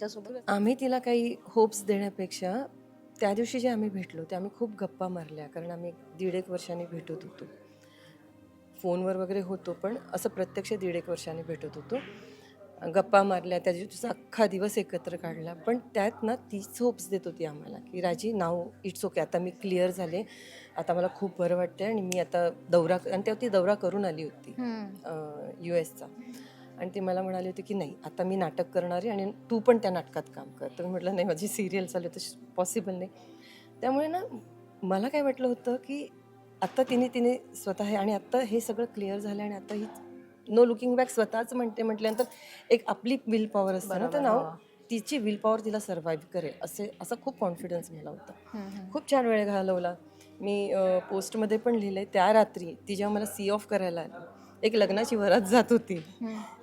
तिच्यासोबत आम्ही तिला काही होप्स देण्यापेक्षा त्या दिवशी जे आम्ही भेटलो ते आम्ही खूप गप्पा मारल्या कारण आम्ही दीड एक वर्षांनी भेटत होतो. फोनवर वगैरे होतो पण असं प्रत्यक्ष दीड एक वर्षांनी भेटत होतो. गप्पा मारल्या त्या दिवशीचा अख्खा दिवस एकत्र काढला पण त्यात ना तीच होप्स देत होती आम्हाला की राजी नाव इट्स ओके आता मी क्लिअर झाले आता मला खूप बरं वाटतं आणि मी आता दौरा आणि तेव्हा ती दौरा करून आली होती यू एसचा आणि ती मला म्हणाली होती की नाही आता मी नाटक करणार आहे आणि तू पण त्या नाटकात काम कर. तर मी म्हटलं नाही माझी सिरियल चालू आहे तशी पॉसिबल नाही. त्यामुळे ना मला काय वाटलं होतं की आत्ता तिने तिने स्वतः आहे आणि आत्ता हे सगळं क्लिअर झालं आणि आता ही नो लुकिंग बॅक स्वतःच म्हणते म्हटल्यानंतर एक आपली विल पॉवर असते ना तर नाव तिची विल पॉवर तिला सर्व्हाइव्ह करेल असे असा खूप कॉन्फिडन्स मला होता. खूप छान वेळ घालवला. मी पोस्टमध्ये पण लिहिलंय त्या रात्री ती जेव्हा मला सी ऑफ करायला आली. एक लग्नाची वरात जात होती.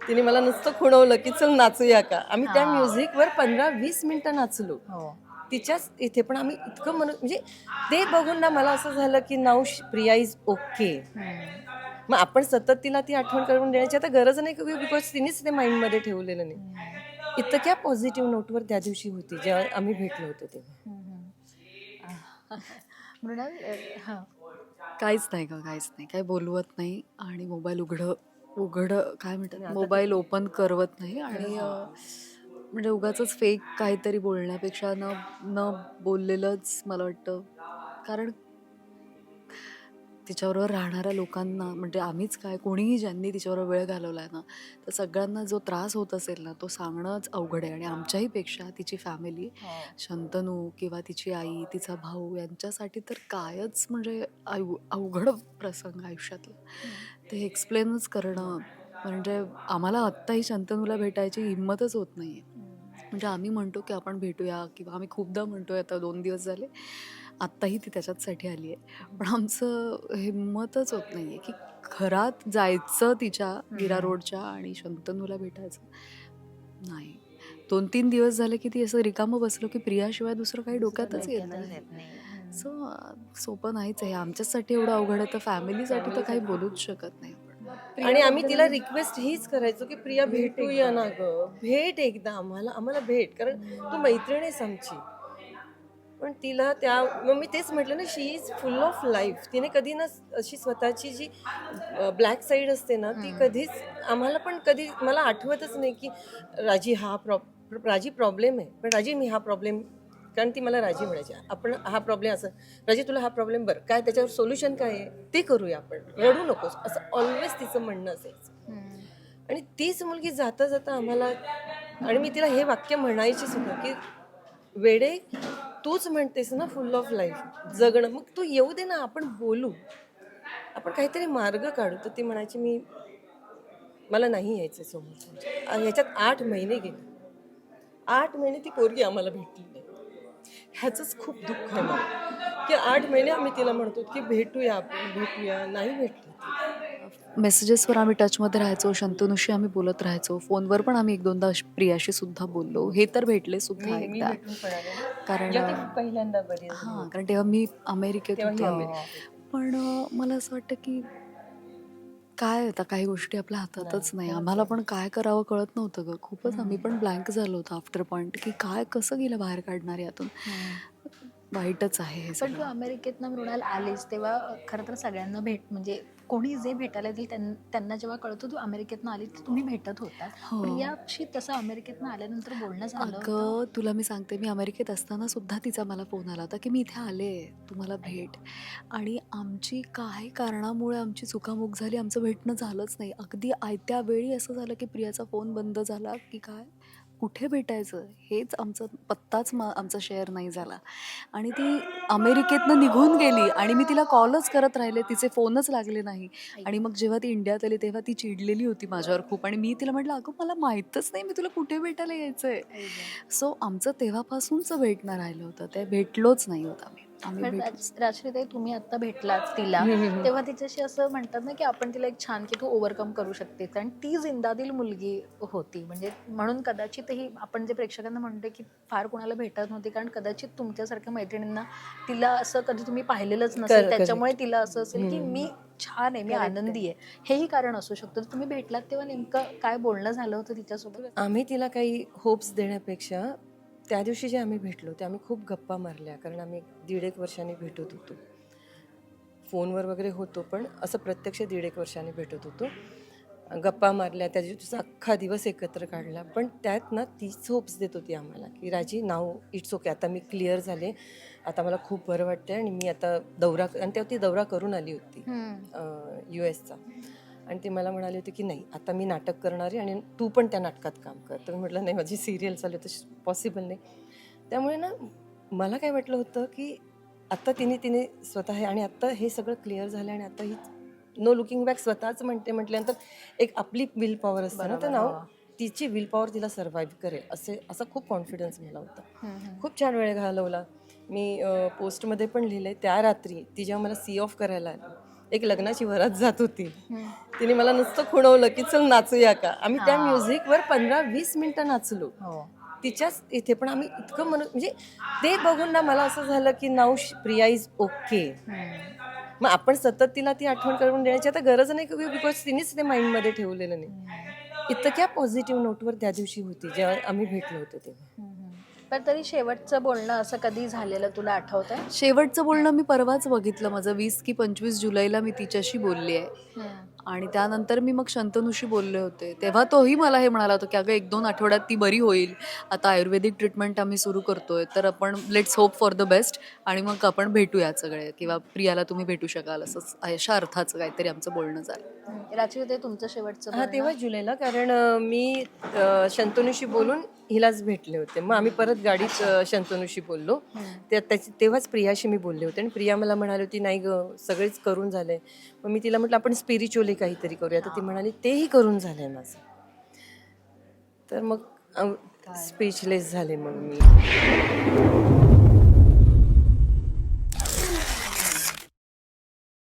तिने मला नुसतं खुणवलं की चल नाचूया का? आम्ही त्या म्युझिकवर पंधरा वीस मिनिटं नाचलो. हो. तिच्याच इथे पण आम्ही इतकं म्हणून म्हणजे ते बघून ना मला असं झालं की नाव प्रिया इज ओके. मग आपण सतत तिला ती आठवण करून देण्याची आता गरज नाही बिकॉज तिनेच ते माइंडमध्ये ठेवलेलं नाही. इतक्या पॉझिटिव्ह नोटवर त्या दिवशी होती जेव्हा आम्ही भेटलो होतो तेव्हा. मृणाल हा. काहीच नाही का काहीच नाही. काही बोलवत नाही आणि मोबाईल उघड उघड काय म्हणतात मोबाईल ओपन करवत नाही आणि अ, म्हणजे उगाच फेक काहीतरी बोलण्यापेक्षा न न बोललेलंच मला वाटतं. कारण तिच्याबरोबर राहणाऱ्या लोकांना म्हणजे आम्हीच काय कोणीही ज्यांनी तिच्याबरोबर वेळ घालवला आहे ना तर सगळ्यांना जो त्रास होत असेल ना तो सांगणंच अवघड आहे. आणि आमच्याही पेक्षा तिची फॅमिली शंतनू किंवा तिची आई तिचा भाऊ यांच्यासाठी तर कायच म्हणजे अव अवघड प्रसंग आयुष्यातला. ते एक्सप्लेनच करणं म्हणजे आम्हाला आत्ताही शंतनूला भेटायची हिंमतच होत नाही आहे म्हणजे आम्ही म्हणतो की आपण भेटूया किंवा आम्ही खूपदा म्हणतोय आता दोन दिवस झाले. आत्ताही ती त्याच्याचसाठी आली आहे पण आमचं हिंमतच होत नाही आहे की घरात जायचं तिच्या मीरा रोडच्या आणि शंतनूला भेटायचं. नाही. दोन तीन दिवस झाले की ती असं रिकामं बसलो की प्रियाशिवाय दुसरं काही डोक्यातच येत नाही. सो सोपं नाहीच आहे. आमच्यासाठी एवढं अवघड आहे तर फॅमिलीसाठी तर काही बोलूच शकत नाही आपण. आणि आम्ही तिला रिक्वेस्ट हीच करायचो की प्रिया भेटूया ना ग. भेट एकदा आम्हाला. आम्हाला भेट. कारण तू मैत्रीण आहेस आमची. पण तिला त्या मग मी तेच म्हटलं ना she is full of life तिने कधी ना अशी स्वतःची जी ब्लॅक साईड असते ना ती कधीच आम्हाला पण कधी मला आठवतच नाही की राजी हा प्रॉब राजी प्रॉब्लेम आहे. पण राजी मी हा प्रॉब्लेम कारण ती मला राजी म्हणायची. आपण हा प्रॉब्लेम असं राजी तुला हा प्रॉब्लेम बरं काय त्याच्यावर सोल्युशन काय आहे? ते करूया आपण. रडू नकोस. असं ऑलवेज तिचं म्हणणं असायचं. आणि तीच मुलगी जाता जाता आम्हाला आणि मी तिला हे वाक्य म्हणायची सुद्धा की वेडे तूच म्हणतेस ना फुल ऑफ लाईफ जगणं. मग तू येऊ दे ना आपण बोलू. आपण काहीतरी मार्ग काढू. तर ती म्हणायची मी मला नाही यायचं समोर ह्याच्यात आठ महिने गेले. आठ महिने ती पोरगी आम्हाला भेटली नाही. ह्याचंच खूप दुःख आहे मला. की आठ महिने आम्ही तिला म्हणतो की भेटूया आपण भेटूया. नाही भेटली. मेसेजेसवर आम्ही टचमध्ये राहायचो शंतनूशी आम्ही बोलत राहायचो. फोनवर पण आम्ही एक दोनदा प्रियाशी सुद्धा बोललो. हे तर भेटले सुद्धा एकदा. कारण. हां कारण तेव्हा मी अमेरिकेत होते. पण मला असं वाटतं की काय आता काही गोष्टी आपल्या हातातच नाही आम्हाला पण काय करावं कळत नव्हतं ग. खूपच आम्ही पण ब्लँक झालो होतो आफ्टर पॉईंट की काय कसं गेलं बाहेर काढणार यातून. वाईटच आहे हे पण तू सगळं. अमेरिकेतनं मृणाल आलीस तेव्हा खरं तर सगळ्यांना भेट म्हणजे कोणी जे भेटायला येतील त्यां- त्यांना जेव्हा कळतं तू अमेरिकेतनं आली तर तुम्ही भेटत होतात. हो. पण याशी तसं अमेरिकेतनं आल्यानंतर बोलणं झालं होतं? अगं तुला मी सांगते मी अमेरिकेत असताना सुद्धा तिचा मला फोन आला होता की मी इथे आले तुम्हाला भेट. आणि आमची काही कारणामुळे आमची चुकामुक झाली आमचं भेटणं झालंच नाही. अगदी आयत्या वेळी असं झालं की प्रियाचा फोन बंद झाला की काय? कुठे भेटायचं? हेच आमचं पत्ताच मा आमचा शेअर नाही झाला. आणि ती अमेरिकेतनं निघून गेली आणि मी तिला कॉलच करत राहिले. तिचे फोनच लागले नाही. आणि मग जेव्हा ती इंडियात आली तेव्हा ती चिडलेली होती माझ्यावर खूप. आणि मी तिला म्हटलं अगं मला माहीतच नाही मी तुला कुठे भेटायला यायचं आहे सो आमचं तेव्हापासूनचं भेटणं राहिलं होतं. ते भेटलोच नाही होत आम्ही. आम्ही भेटलो. राजश्रीताई तुम्ही आता भेटलात तिला. तेव्हा तिच्याशी असं म्हणतात ना की आपण तिला एक छान की तू ओव्हरकम करू शकतेस. आणि ती जिंदादिल मुलगी होती. म्हणजे म्हणून कदाचित ही आपण जे प्रेक्षकांना म्हणतो की फार कोणाला भेटत नव्हती कारण कदाचित तुमच्यासारख्या मैत्रिणींना तिला असं कधी तुम्ही पाहिलेलंच नसेल. त्याच्यामुळे. तिला असं असेल की मी छान आहे मी आनंदी आहे. हेही कारण असू शकतं. तुम्ही भेटलात तेव्हा नेमकं काय बोलणं झालं होतं तिच्यासोबत? आम्ही तिला काही होप्स देण्यापेक्षा त्या दिवशी जे आम्ही भेटलो ते आम्ही खूप गप्पा मारल्या. कारण आम्ही दीड एक वर्षांनी भेटत होतो. फोनवर वगैरे होतो पण असं प्रत्यक्ष दीड एक वर्षांनी भेटत होतो. गप्पा मारल्या. त्या दिवशीचा अख्खा दिवस एकत्र काढला. पण त्यात ना तीच होप्स देत होती आम्हाला की राजी नाव इट्स ओके आता मी क्लिअर झाले. आता मला खूप बरं वाटतं आणि मी आता दौरा आणि तेव्हा ती दौरा करून आली होती यू एसचा आणि ती मला म्हणाली होती की नाही आता मी नाटक करणार आहे आणि तू पण त्या नाटकात काम कर. तर मी म्हटलं नाही माझी सिरियल चालू आहे तर पॉसिबल नाही. त्यामुळे ना मला काय वाटलं होतं की आत्ता तिने तिने स्वतः हे आणि आत्ता हे सगळं क्लिअर झालं आणि आता ही नो लुकिंग बॅक स्वतःच म्हणते म्हटल्यानंतर एक आपली विल पॉवर असते ना तर नाव हो. तिची विल पॉवर तिला सर्व्हाइव्ह करेल असे असा खूप कॉन्फिडन्स मला होता. खूप छान वेळ घालवला. मी पोस्टमध्ये पण लिहिलंय त्या रात्री ती जेव्हा मला सी ऑफ करायला आली एक लग्नाची वरात जात होती. तिने मला नुसतं खुणवलं की चल नाचूया का? आम्ही त्या. म्युझिकवर पंधरा वीस मिनिटं नाचलो. हो. तिच्याच इथे पण आम्ही इतकं म्हणत म्हणजे ते बघून ना मला असं झालं की नाव प्रिया इज ओके. मग आपण सतत तिला ती आठवण करून देण्याची आता गरज नाही बिकॉज तिनेच ते माइंडमध्ये ठेवलेलं नाही. इतक्या पॉझिटिव्ह नोटवर त्या दिवशी होती जेव्हा आम्ही भेटलो होतो तेव्हा. पण तरी शेवटचं बोलणं असं कधी झालेलं तुला आठवत आहे शेवटचं बोलणं मी परवाच बघितलं माझं वीस की पंचवीस जुलैला मी तिच्याशी बोलली आहे. आणि त्यानंतर मी मग शंतनूशी बोलले होते. तेव्हा तोही मला हे म्हणाला होता की अगं एक दोन आठवड्यात ती बरी होईल. आता आयुर्वेदिक ट्रीटमेंट आम्ही सुरू करतोय. तर आपण let's hope for the best आणि मग आपण भेटूयात सगळे. किंवा प्रियाला तुम्ही भेटू शकाल असंच अशा अर्थाचं काहीतरी आमचं बोलणं झालं. रात्री ते तुमचं शेवटचं हा? तेव्हा जुलैला. कारण मी शंतनूशी बोलून हिलाच भेटले होते. मग आम्ही परत गाडीत अ, शंतनूशी बोललो. त्या त्याची तेव्हाच प्रियाशी मी बोलले होते. आणि प्रिया मला म्हणाली होती नाही ग सगळेच करून झालंय मग मी तिला म्हटलं आपण स्पिरिच्युअली काहीतरी करूया. तर ती म्हणाली तेही करून झालंय माझं. तर मग स्पीचलेस झाले मग मी.